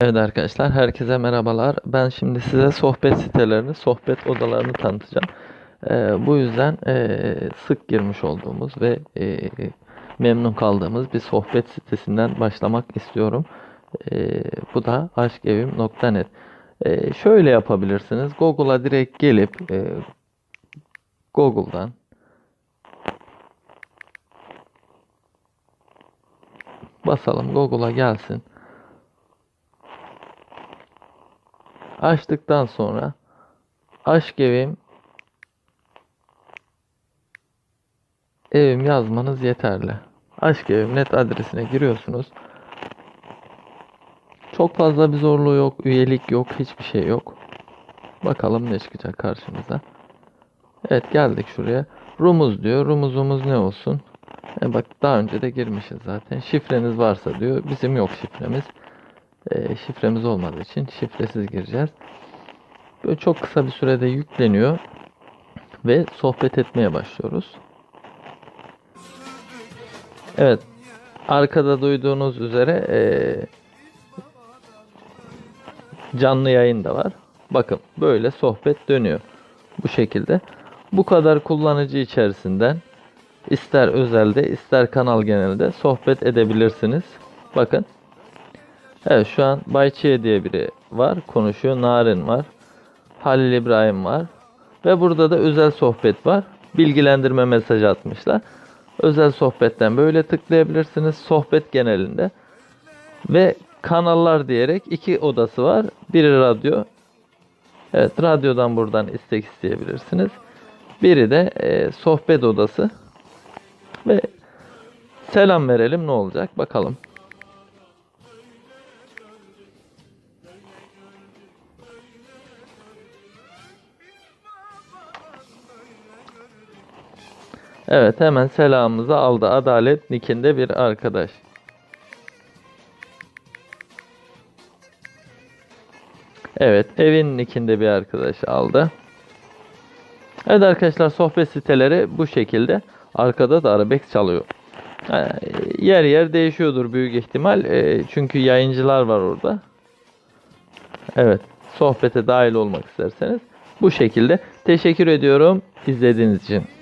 Evet arkadaşlar, herkese merhabalar. Ben şimdi size sohbet sitelerini, sohbet odalarını tanıtacağım. Ee, bu yüzden eee, sık girmiş olduğumuz ve eee, memnun kaldığımız bir sohbet sitesinden başlamak istiyorum. Eee, bu da aşkevim.net. Eee, şöyle yapabilirsiniz. Google'a direkt gelip eee, Google'dan basalım. Google'a gelsin. Açtıktan sonra aşk evim evim yazmanız yeterli. Aşk evim net adresine giriyorsunuz. Çok fazla bir zorluğu yok, üyelik yok, hiçbir şey yok. Bakalım ne çıkacak karşımıza. Evet geldik şuraya. Rumuz diyor. Rumuzumuz ne olsun? E bak daha önce de girmişiz zaten. Şifreniz varsa diyor. Bizim yok şifremiz. E, şifremiz olmadığı için şifresiz gireceğiz. Böyle çok kısa bir sürede yükleniyor ve sohbet etmeye başlıyoruz. Evet, arkada duyduğunuz üzere eee, canlı yayın da var. Bakın böyle sohbet dönüyor. Bu şekilde. Bu kadar kullanıcı içerisinden ister özelde ister kanal genelde sohbet edebilirsiniz. Bakın. Evet şu an Bayçiye diye biri var. Konuşuyor. Narin var. Halil İbrahim var. Ve burada da özel sohbet var. Bilgilendirme mesajı atmışlar. Özel sohbetten böyle tıklayabilirsiniz. Sohbet genelinde. Ve kanallar diyerek iki odası var. Biri radyo. Evet radyodan buradan istek isteyebilirsiniz. Biri de e, sohbet odası. Ve selam verelim ne olacak bakalım. Evet hemen selamımızı aldı. Adalet Nick'inde bir arkadaş. Evet evin Nick'inde bir arkadaş aldı. Evet arkadaşlar sohbet siteleri bu şekilde. Arkada da arabesk çalıyor. Yer yer değişiyordur büyük ihtimal. Ee, Çünkü yayıncılar var orada. Evet sohbete dahil olmak isterseniz bu şekilde. Teşekkür ediyorum izlediğiniz için.